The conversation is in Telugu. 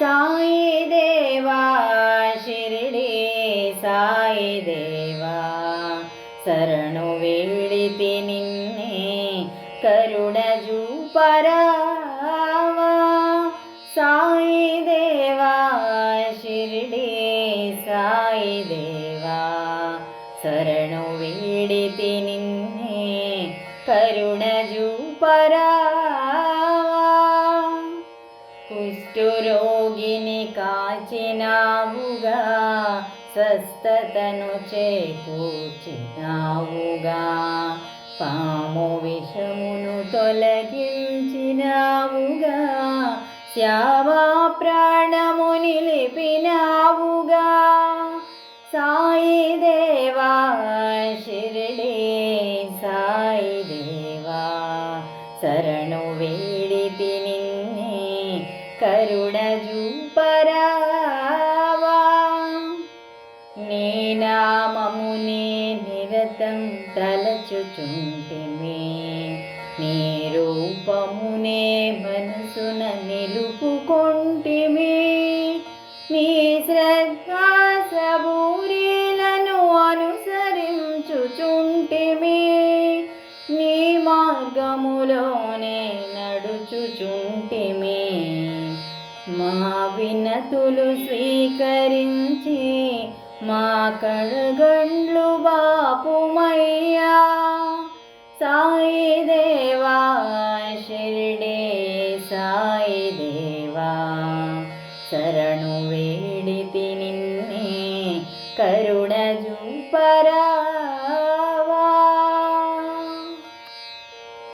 సాయి దేవా షిరిడి సాయి దేవా శరణు వేడితి నిన్నే కరుణ జూపరావా సాయి దేవా షిరిడి సాయి దేవా శరణు వేడితి నిన్నే కరుణ జూపరావా కుష్ఠరోగిని కాచినావుగా స్వస్థతను చేకూర్చినావుగా. పాము విషమును తొలగించినావుగా శ్యామా ప్రాణము నిలిపినావుగా. సాయి దేవా షిరిడి కరుణ జూపరావా నీ నామమునే నిరతం తలచుచుంటిమి. నీ రూపమునే మనసున నిలుపుకొంటిమి. నీ శ్రద్ధా సబూరీలను అనుసరించుచుంటిమి. నీ మార్గములోనే నడుచుచుంటి మా వినతులు స్వీకరించి మా కళ్ళగండ్లు బాపుమయ్యా. సాయి దేవా షిరిడే సాయి దేవా. శరణు వేడితి నిన్నే కరుణ జూపరా.